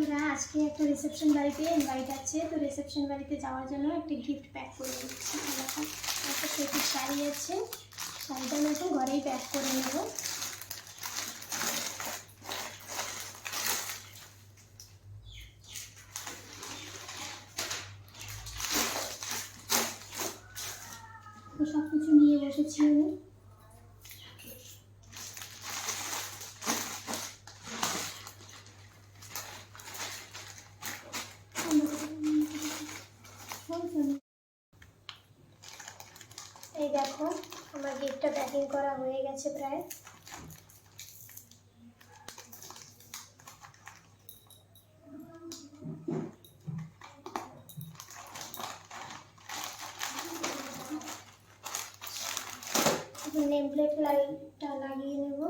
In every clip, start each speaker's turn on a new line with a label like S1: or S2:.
S1: বন্ধুরা, আজকে একটা রিসেপশন বাড়িতে ইনভাইট আছে। তো রিসেপশন বাড়িতে যাওয়ার জন্য একটা গিফট প্যাক করে এরকম একটা সেটির শাড়ি আছে। শাড়িটা আমি এখন ঘরেই প্যাক করে নেব। তো সব কিছু নিয়ে বসেছি আমি এই দেখো আমার গিফটটা প্যাকিং করা হয়ে গেছে প্রায়। নেম প্লেট লাগিয়ে নেব।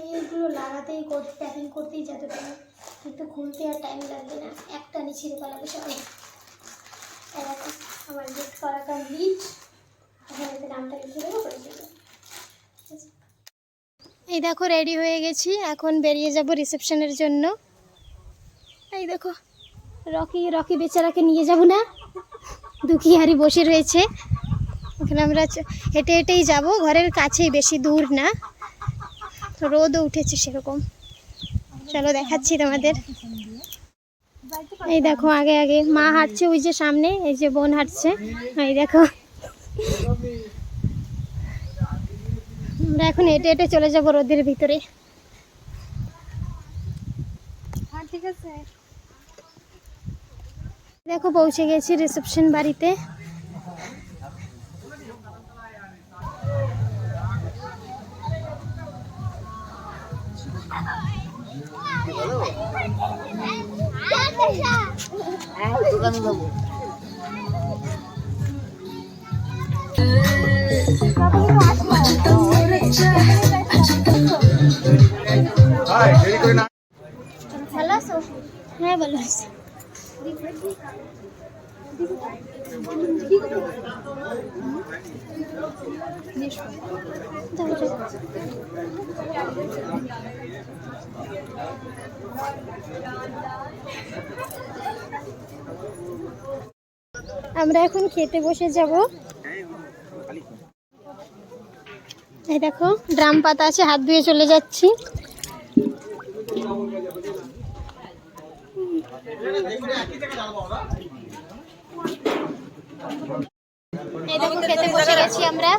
S1: এইগুলো লাগাতেই প্যাকিং করতেই যত টাইম কিন্তু খুলতে আর টাইম লাগবে না। একটা নিচে পালাবে সবাই এরকম আমার গিফট করা কমপ্লিট এখন এতে নামটা লিখে দেবো করে এই দেখো রেডি হয়ে গেছি। এখন বেরিয়ে যাব রিসেপশনের জন্য। এই দেখো, রকি রকি বেচারাকে নিয়ে যাব না। দুঃখী হারি বসে রয়েছে। এখানে আমরা হেঁটে হেঁটেই যাব। ঘরের কাছেই, বেশি দূর না। রোদও উঠেছে সেরকম। চলো দেখাচ্ছি তোমাদের। এই দেখো, আগে আগে মা হাঁটছে ওই যে সামনে, এই যে বোন হাঁটছে। এই দেখো। আমরা এখন হেঁটে হেঁটে চলে যাব রোদের ভিতরে। দেখো, পৌঁছে গেছি রিসেপশন বাড়িতে। ভালো আছো হ্যাঁ ভালো আছি। আমরা এখন খেতে বসে যাব। এই দেখো ড্রাম পাতা আছে হাত ধুয়ে চলে যাচ্ছি এই দেখো খেতে বসে গেছি আমরা।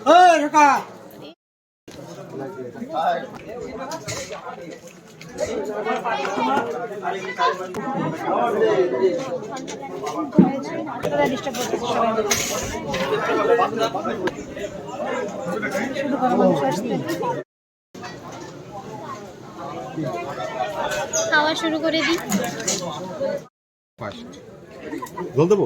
S1: খাওয়া শুরু করে দিই।
S2: জল দেবো?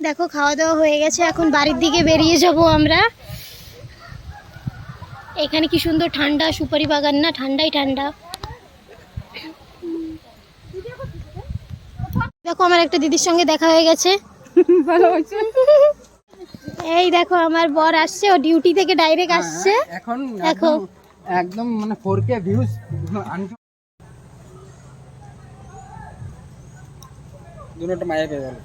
S1: দেখো খাওয়া দাওয়া হয়ে গেছে। এখন বাড়ির দিকে বেরিয়ে যাব আমরা। এখানে কি সুন্দর ঠান্ডা সুপারি বাগান না? ঠান্ডাই ঠান্ডা। দেখো আমার একটা দিদির সঙ্গে দেখা হয়ে গেছে। এই দেখো আমার বর আসছে। ও ডিউটি থেকে ডাইরেক্ট আসছে।
S3: এখন
S1: দেখো।
S3: একদম মানে ফোর কে ভিউজ দুটো মায়া পেয়ে গেল।